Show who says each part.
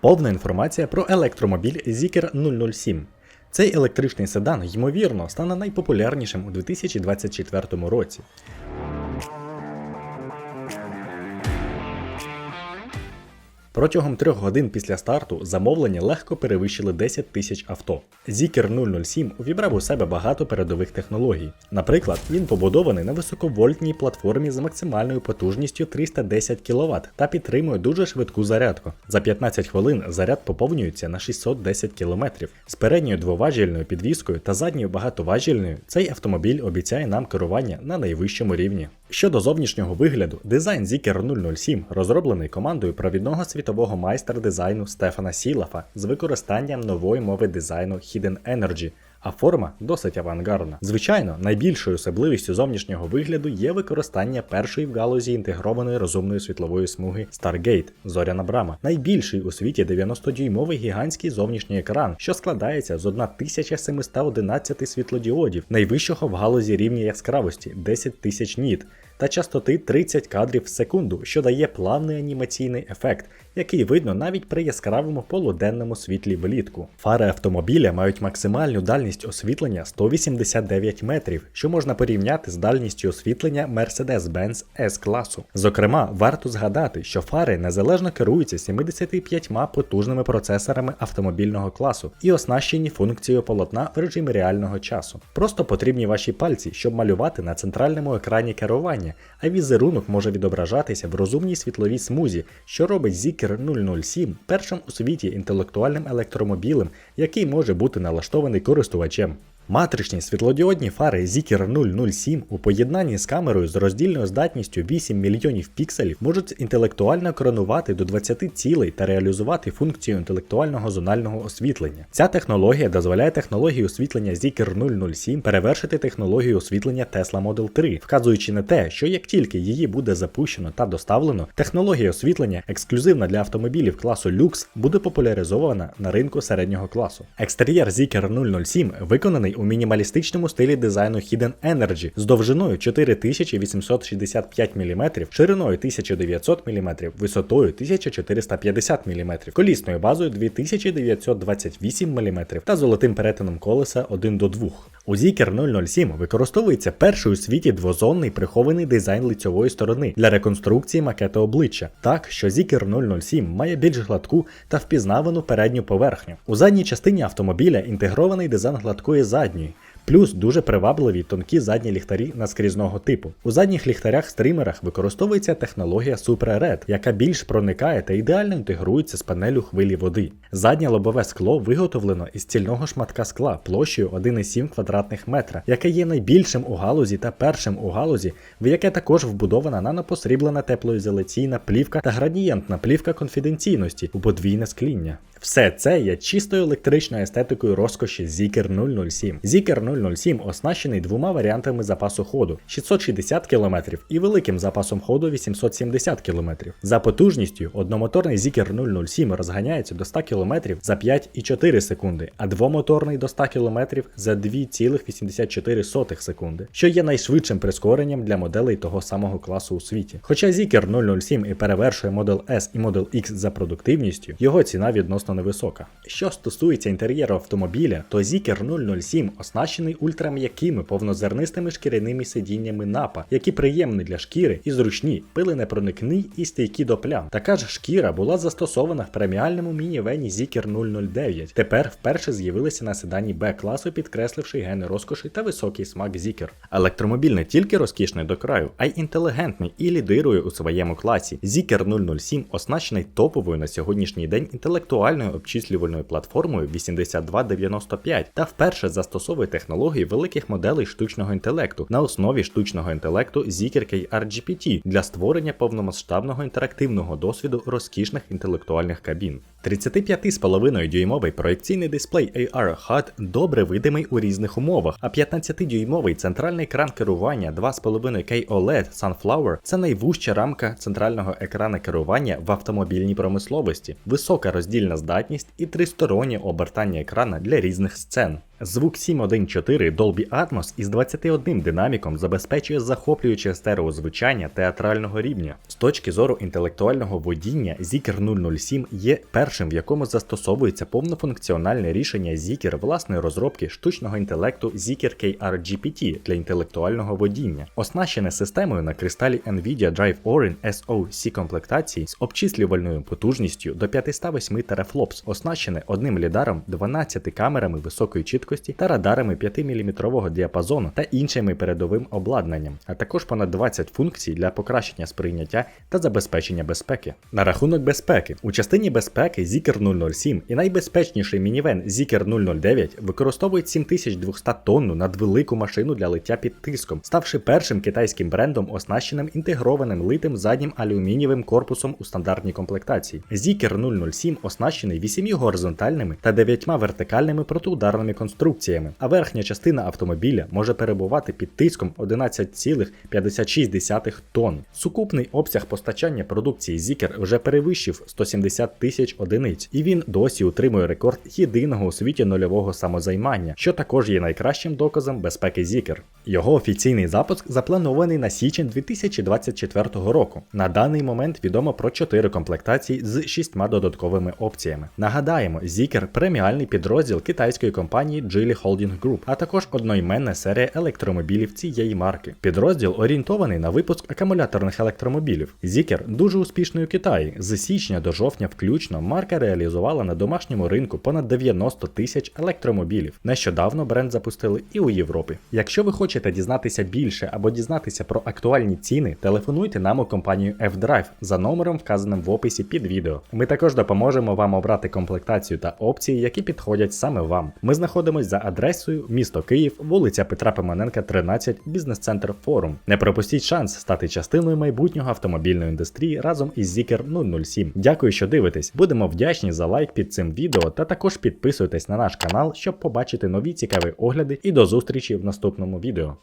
Speaker 1: Повна інформація про електромобіль Zikr 007. Цей електричний седан, ймовірно, стане найпопулярнішим у 2024 році. Протягом трьох годин після старту замовлення легко перевищили 10 тисяч авто. Zikr 007 увібрав у себе багато передових технологій. Наприклад, він побудований на високовольтній платформі з максимальною потужністю 310 кВт та підтримує дуже швидку зарядку. За 15 хвилин заряд поповнюється на 610 км. З передньою двоважільною підвіскою та задньою багатоважільною цей автомобіль обіцяє нам керування на найвищому рівні. Щодо зовнішнього вигляду, дизайн Zikr 007 розроблений командою провідного світового майстра дизайну Стефана Сілафа з використанням нової мови дизайну Hidden Energy, а форма досить авангардна. Звичайно, найбільшою особливістю зовнішнього вигляду є використання першої в галузі інтегрованої розумної світлової смуги Stargate зоряна брама, найбільший у світі 90-дюймовий гігантський зовнішній екран, що складається з 1711 світлодіодів, найвищого в галузі рівня яскравості 10 тисяч ніт та частоти 30 кадрів в секунду, що дає плавний анімаційний ефект, який видно навіть при яскравому полуденному світлі влітку. Фари автомобіля мають максимальну дальність освітлення 189 метрів, що можна порівняти з дальністю освітлення Mercedes-Benz S-класу. Зокрема, варто згадати, що фари незалежно керуються 75 потужними процесорами автомобільного класу і оснащені функцією полотна в режимі реального часу. Просто потрібні ваші пальці, щоб малювати на центральному екрані керування, а візерунок може відображатися в розумній світловій смузі, що робить Zikr 007 першим у світі інтелектуальним електромобілем, який може бути налаштований користувачем. Матричні світлодіодні фари Zikr 007 у поєднанні з камерою з роздільною здатністю 8 мільйонів пікселів можуть інтелектуально коронувати до 20 цілей та реалізувати функцію інтелектуального зонального освітлення. Ця технологія дозволяє технологію освітлення Zikr 007 перевершити технологію освітлення Tesla Model 3, вказуючи на те, що як тільки її буде запущено та доставлено, технологія освітлення, ексклюзивна для автомобілів класу Lux, буде популяризована на ринку середнього класу. Екстер'єр Zikr 007 виконаний у мінімалістичному стилі дизайну Hidden Energy з довжиною 4865 мм, шириною 1900 мм, висотою 1450 мм, колісною базою 2928 мм та золотим перетином колеса 1 до 2. У Zikr 007 використовується перший у світі двозонний прихований дизайн лицьової сторони для реконструкції макету обличчя, так що Zikr 007 має більш гладку та впізнавану передню поверхню. У задній частині автомобіля інтегрований дизайн гладкої dni. Плюс дуже привабливі тонкі задні ліхтарі наскрізного типу. У задніх ліхтарях-стримерах використовується технологія Super Red, яка більш проникає та ідеально інтегрується з панелю хвилі води. Заднє лобове скло виготовлено із цільного шматка скла площею 1,7 квадратних метра, яке є найбільшим у галузі та першим у галузі, в яке також вбудована нанопосріблена теплоізоляційна плівка та градієнтна плівка конфіденційності у подвійне скління. Все це є чистою електричною естетикою розкоші Zikr 007. Zikr 007 оснащений двома варіантами запасу ходу 660 км і великим запасом ходу 870 км. За потужністю одномоторний Zikr 007 розганяється до 100 км за 5,4 секунди, а двомоторний до 100 км за 2,84 секунди, що є найшвидшим прискоренням для моделей того самого класу у світі. Хоча Zikr 007 і перевершує Model S і Model X за продуктивністю, його ціна відносно невисока. Що стосується інтер'єру автомобіля, то Zikr 007 оснащений ультрам'якими повнозернистими шкіряними сидіннями напа, які приємні для шкіри і зручні, пиленепроникні і стійкі до плям. Така ж шкіра була застосована в преміальному мінівені Zikr 009. Тепер вперше з'явилися на седані Б-класу, підкресливши гени розкоші та високий смак Zikr. Електромобіль не тільки розкішний до краю, а й інтелігентний і лідирує у своєму класі. Zikr 007 оснащений топовою на сьогоднішній день інтелектуальною обчислювальною платформою 8295 та вперше застосовує технології великих моделей штучного інтелекту на основі штучного інтелекту Zikr KR-GPT для створення повномасштабного інтерактивного досвіду розкішних інтелектуальних кабін. 35,5 дюймовий проекційний дисплей AR HUD добре видимий у різних умовах, а 15-дюймовий центральний екран керування 2,5K OLED Sunflower це найвужча рамка центрального екрана керування в автомобільній промисловості, висока роздільна здатність і тристороннє обертання екрана для різних сцен. Звук 7.1.4 Dolby Atmos із 21 динаміком забезпечує захоплююче стереозвучання театрального рівня. З точки зору інтелектуального водіння, Zikr 007 є першим першим, в якому застосовується повнофункціональне рішення Zikr власної розробки штучного інтелекту Zikr KR-GPT для інтелектуального водіння, оснащене системою на кристалі Nvidia Drive Orin SoC комплектації з обчислювальною потужністю до 508 терафлопс, оснащене одним лідаром, 12 камерами високої чіткості та радарами 5-мм діапазону та іншими передовим обладнанням, а також понад 20 функцій для покращення сприйняття та забезпечення безпеки. На рахунок безпеки, у частині безпеки Zikr 007 і найбезпечніший мінівен Zikr 009 використовують 7200 тонну надвелику машину для лиття під тиском, ставши першим китайським брендом, оснащеним інтегрованим литим заднім алюмінієвим корпусом у стандартній комплектації. Zikr 007 оснащений 8 горизонтальними та 9 вертикальними протиударними конструкціями, а верхня частина автомобіля може перебувати під тиском 11,56 тонн. Сукупний обсяг постачання продукції Zikr вже перевищив 170 тисяч одиниць, і він досі утримує рекорд єдиного у світі нульового самозаймання, що також є найкращим доказом безпеки Zikr. Його офіційний запуск запланований на січень 2024 року. На даний момент відомо про 4 комплектації з 6 додатковими опціями. Нагадаємо, Zikr – преміальний підрозділ китайської компанії Geely Holding Group, а також одноіменна серія електромобілів цієї марки. Підрозділ орієнтований на випуск акумуляторних електромобілів. Zikr дуже успішний у Китаї. З січня до жовтня включно марка реалізувала на домашньому ринку понад 90 тисяч електромобілів. Нещодавно бренд запустили і у Європі. Якщо ви хочете дізнатися більше або дізнатися про актуальні ціни, телефонуйте нам у компанію F-Drive за номером, вказаним в описі під відео. Ми також допоможемо вам обрати комплектацію та опції, які підходять саме вам. Ми знаходимося за адресою місто Київ, вулиця Петра Пимоненка, 13, бізнес-центр Форум. Не пропустіть шанс стати частиною майбутнього автомобільної індустрії разом із Zikr 007. Дякую, що дивитесь. Будемо вдячні за лайк під цим відео та також підписуйтесь на наш канал, щоб побачити нові цікаві огляди і до зустрічі в наступному відео.